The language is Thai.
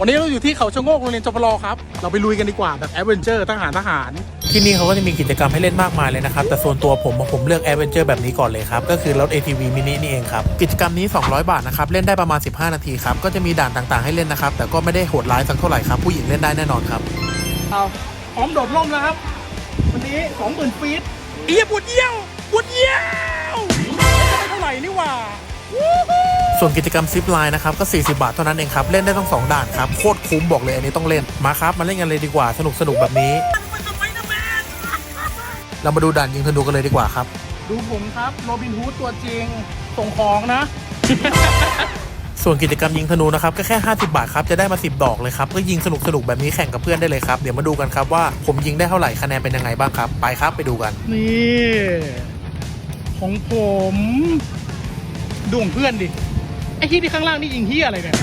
วันนี้เราอยู่ที่เขาชะโงกโรงเรียนจปรครับ เราไปลุยกันดีกว่าแบบแอดเวนเจอร์ทหารทหาร ที่นี่เขาก็จะมีกิจกรรมให้เล่นมากมายเลยนะครับ แต่ส่วนตัวผมผมเลือกแอดเวนเจอร์แบบนี้ก่อนเลยครับ ก็คือรถ ATV มินินี่เองครับ กิจกรรมนี้ 200 บาทนะครับ เล่นได้ประมาณ 15 นาทีครับ ก็จะมีด่านต่างๆให้เล่นนะครับ แต่ก็ไม่ได้โหดร้ายสักเท่าไหร่ครับ ผู้หญิงเล่นได้แน่นอนครับเอาพร้อมโดดร่มแล้วครับ วันนี้สองหมื่นฟีตเอียปวดเยี่ยวปวดเยี่ยว ส่วนกิจกรรมซิปไลน์นะครับก็ 40 บาทเท่านั้นเองครับ เล่นได้ต้องสองด่านครับ โคตรคุ้มบอกเลยอันนี้ต้องเล่นมาครับ มาเล่นกันเลยดีกว่าสนุกสนุกๆแบบนี้ เรามาดูด่านยิงธนูกันเลยดีกว่าครับ ดูผมครับโรบินฮูดตัวจริงส่งของนะ ส่วนกิจกรรมยิงธนูนะครับก็แค่ 50 บาทครับ จะได้มา 10 ดอกเลยครับ ก็ยิงสนุกสนุกๆแบบนี้แข่งกับเพื่อนได้เลยครับเดี๋ยวมาดูกันครับว่าผมยิงได้เท่าไหร่คะแนนเป็นยังไงบ้างครับไปครับไปดูกัน นี่ ของผมดูของเพื่อนดิไอ้ ที่ที่ข้างล่างนี่ยิงเฮียอะไรเนี่ย